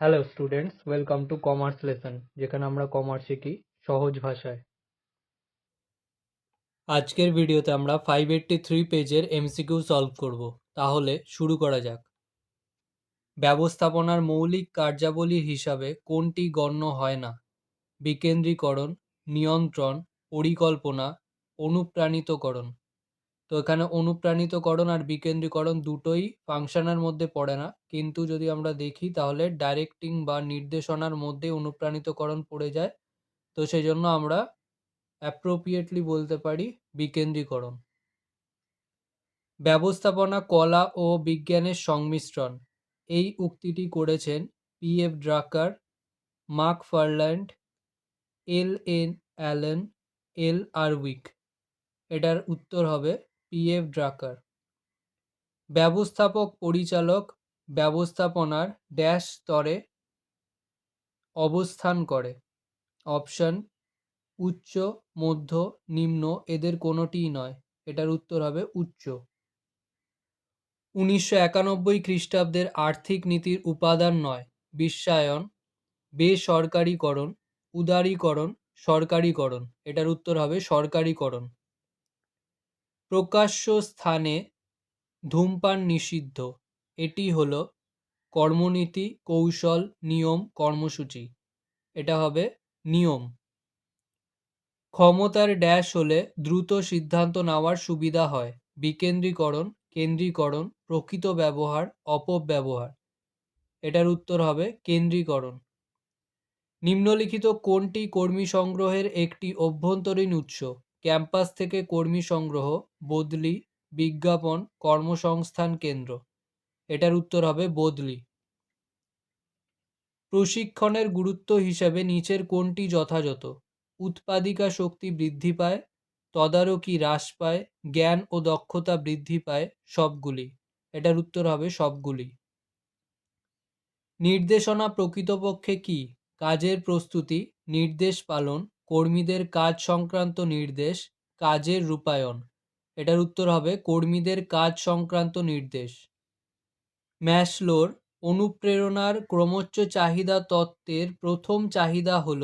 Hello students welcome to commerce lesson যেখানে আমরা commerce শিখি সহজ ভাষায়। আজকের ভিডিওতে আমরা ফাইভ এইট্টি থ্রি পেজের এমসিকিউ সলভ করব। তাহলে শুরু করা যাক। ব্যবস্থাপনার মৌলিক কার্যাবলী হিসাবে কোনটি গণ্য হয় না? বিকেন্দ্রীকরণ, নিয়ন্ত্রণ, পরিকল্পনা, অনুপ্রাণিতকরণ। তো এখানে অনুপ্রাণিতকরণ আর বিকেন্দ্রীকরণ দুটোই ফাংশনের মধ্যে পড়ে না। কিন্তু যদি আমরা দেখি তাহলে ডাইরেক্টিং বা নির্দেশনার মধ্যে অনুপ্রাণিতকরণ পড়ে যায়। তো সেই জন্য আমরা অ্যাপ্রোপ্রিয়েটলি বলতে পারি বিকেন্দ্রীকরণ। ব্যবস্থাপনা, কলা ও বিজ্ঞানের সংমিশ্রণ। এই উক্তিটি করেছেন P F Drucker, McFarland, L N Allen, L Urwick এটার উত্তর হবে পি এফ ড্রাকার ব্যবস্থাপক পরিচালক, ব্যবস্থাপনার ড্যাশ স্তরে অবস্থান করে। অপশন উচ্চ, মধ্য, নিম্ন এদের কোনোটিই নয়। এটার উত্তর হবে উচ্চ। উনিশশো একানব্বই খ্রিস্টাব্দের আর্থিক নীতির উপাদান নয়। বিশ্বায়ন, বেসরকারীকরণ, উদারীকরণ, সরকারিকরণ। এটার উত্তর হবে সরকারিকরণ। প্রকাশ্য স্থানে ধূমপান নিষিদ্ধ। এটি হল কর্মনীতি, কৌশল, নিয়ম, কর্মসূচি। এটা হবে নিয়ম। ক্ষমতার ড্যাশ হলে দ্রুত সিদ্ধান্ত নেওয়ার সুবিধা হয়। বিকেন্দ্রীকরণ, কেন্দ্রীকরণ, প্রকৃত ব্যবহার, অপব্যবহার। এটার উত্তর হবে কেন্দ্রীকরণ। নিম্নলিখিত কোনটি কর্মী সংগ্রহের একটি অভ্যন্তরীণ উৎস? ক্যাম্পাস থেকে কর্মী সংগ্রহ, বদলি, বিজ্ঞাপন, কর্মসংস্থান কেন্দ্র। এটার উত্তর হবে বদলি। প্রশিক্ষণের গুরুত্ব হিসাবে নিচের কোনটি যথাযথ? উৎপাদিকা শক্তি বৃদ্ধি পায়, তদারকি হ্রাস পায়, জ্ঞান ও দক্ষতা বৃদ্ধি পায়, সবগুলি। এটার উত্তর হবে সবগুলি। নির্দেশনা প্রকৃতপক্ষে কি? কাজের প্রস্তুতি, নির্দেশ পালন কর্মীদের কাজ সংক্রান্ত নির্দেশ, কাজের রূপায়ণ। এটার উত্তর হবে কর্মীদের কাজ সংক্রান্ত নির্দেশ। ম্যাশলোর অনুপ্রেরণার ক্রমোচ্চ চাহিদা তত্ত্বের প্রথম চাহিদা হল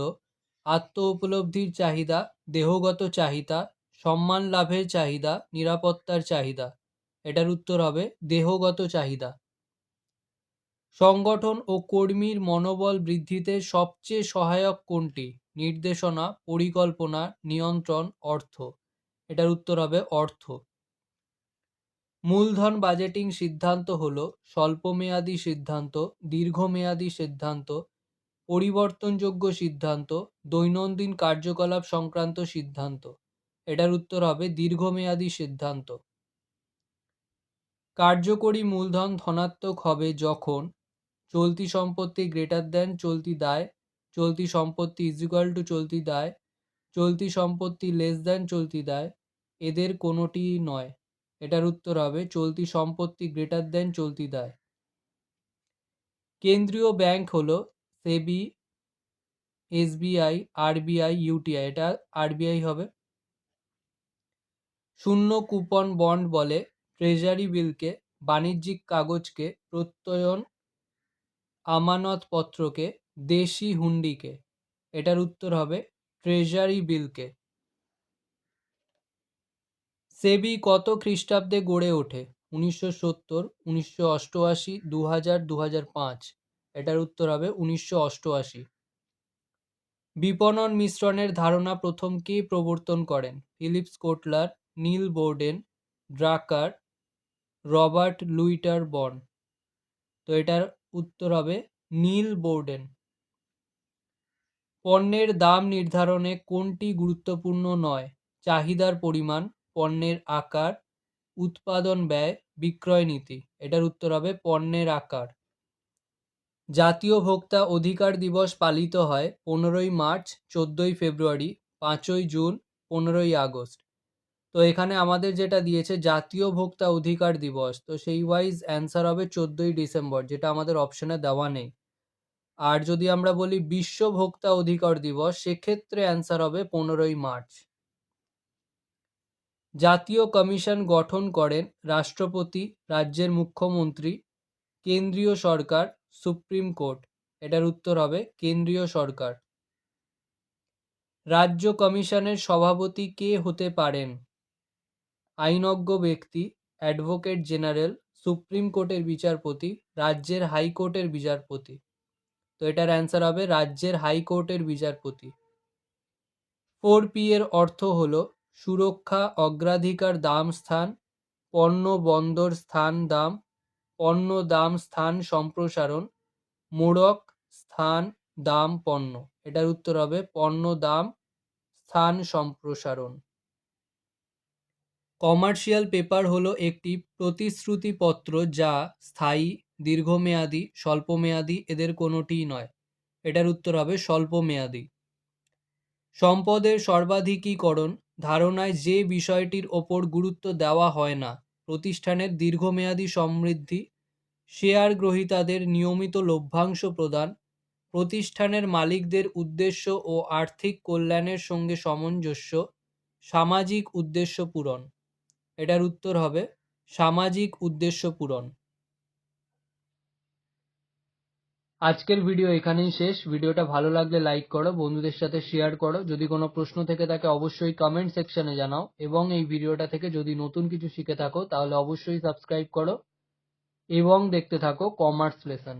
আত্ম উপলব্ধির চাহিদা, দেহগত চাহিদা, সম্মান লাভের চাহিদা, নিরাপত্তার চাহিদা। এটার উত্তর হবে দেহগত চাহিদা। সংগঠন ও কর্মীর মনোবল বৃদ্ধিতে সবচেয়ে সহায়ক কোনটি? নির্দেশনা, পরিকল্পনা, নিয়ন্ত্রণ, অর্থ। এটার উত্তর হবে অর্থ। মূলধন বাজেটিং সিদ্ধান্ত হল স্বল্পমেয়াদী সিদ্ধান্ত, দীর্ঘমেয়াদী সিদ্ধান্ত, পরিবর্তনযোগ্য সিদ্ধান্ত, দৈনন্দিন কার্যকলাপ সংক্রান্ত সিদ্ধান্ত। এটার উত্তর হবে দীর্ঘমেয়াদী সিদ্ধান্ত। কার্যকরী মূলধন ধনাত্মক হবে যখন চলতি সম্পত্তি গ্রেটার দেন চলতি দায় চলতি সম্পত্তি ইজ ইকুয়াল টু চলতি দায়, চলতি সম্পত্তি লেস দেন চলতি দায়, এদের কোনোটিই নয়। এটার উত্তর হবে চলতি সম্পত্তি গ্রেটার দেন চলতি দায়। কেন্দ্রীয় ব্যাংক হলো সেবি এসবিআই আরবিআই ইউটিআই এটা আরবিআই হবে। শূন্য কুপন বন্ড বলে ট্রেজারি বিলকে বাণিজ্যিক কাগজকে প্রত্যয়ন আমানতপত্রকে দেশি হুন্ডিকে। এটার উত্তর হবে ট্রেজারি বিলকে। সেবি কত খ্রিস্টাব্দে গড়ে ওঠে? উনিশশো সত্তর, উনিশশো অষ্টআশি দু হাজার দু হাজার পাঁচ। এটার উত্তর হবে উনিশশো অষ্টআশি। বিপণন মিশ্রণের ধারণা প্রথম কে প্রবর্তন করেন? Philips Kotler Neil Borden, Drucker, Robert Lauterborn তো এটার উত্তর হবে নীল বোর্ডেন। পণ্যের দাম নির্ধারণে কোনটি গুরুত্বপূর্ণ নয়? চাহিদার পরিমাণ, পণ্যের আকার, উৎপাদন ব্যয়, বিক্রয় নীতি। এটার উত্তর হবে পণ্যের আকার। জাতীয় ভোক্তা অধিকার দিবস পালিত হয় পনেরোই মার্চ, চোদ্দোই ফেব্রুয়ারি, পাঁচই জুন, পনেরোই আগস্ট। তো এখানে আমাদের যেটা দিয়েছে জাতীয় ভোক্তা অধিকার দিবস, তো সেই ওয়াইজ অ্যান্সার হবে চোদ্দোই ডিসেম্বর, যেটা আমাদের অপশনে দেওয়া নেই। আর যদি আমরা বলি বিশ্ব ভোক্তা অধিকার দিবস, সেক্ষেত্রে অ্যান্সার হবে পনেরোই মার্চ। জাতীয় কমিশন গঠন করেন রাষ্ট্রপতি, রাজ্যের মুখ্যমন্ত্রী, কেন্দ্রীয় সরকার, সুপ্রিম কোর্ট। এটার উত্তর হবে কেন্দ্রীয় সরকার। রাজ্য কমিশনের সভাপতি কে হতে পারেন? আইনজ্ঞ ব্যক্তি, অ্যাডভোকেট জেনারেল, সুপ্রিম কোর্টের বিচারপতি, রাজ্যের হাইকোর্টের বিচারপতি। তো এটার অ্যান্সার হবে রাজ্যের হাইকোর্টের বিচারপতি। ফোর পি এর অর্থ হল সুরক্ষা, অগ্রাধিকার দাম, স্থান, পণ্য বন্দর, স্থান দাম, পণ্য দাম, স্থান সম্প্রসারণ, মোড়ক, স্থান দাম, পণ্য। এটার উত্তর হবে পণ্য দাম, স্থান সম্প্রসারণ। কমার্শিয়াল পেপার হলো একটি প্রতিশ্রুতিপত্র যা স্থায়ী দীর্ঘমেয়াদী, স্বল্পমেয়াদী এদের কোনোটিই নয়। এটার উত্তর হবে স্বল্পমেয়াদী। সম্পদের সর্বাধিকীকরণ ধারণায় যে বিষয়টির ওপর গুরুত্ব দেওয়া হয় না, প্রতিষ্ঠানের দীর্ঘমেয়াদী সমৃদ্ধি, শেয়ার গ্রহীতাদের নিয়মিত লভ্যাংশ প্রদান, প্রতিষ্ঠানের মালিকদের উদ্দেশ্য ও আর্থিক কল্যাণের সঙ্গে সামঞ্জস্য, সামাজিক উদ্দেশ্য পূরণ। এটার উত্তর হবে সামাজিক উদ্দেশ্য পূরণ। আজকের ভিডিও এখানেই শেষ। ভিডিওটা ভালো লাগলে লাইক করো, বন্ধুদের সাথে শেয়ার করো। যদি কোনো প্রশ্ন থেকে থাকে, অবশ্যই কমেন্ট সেকশনে জানাও। এবং এই ভিডিওটা থেকে যদি নতুন কিছু শিখে থাকো, তাহলে অবশ্যই সাবস্ক্রাইব করো। এবং দেখতে থাকো কমার্স লেসন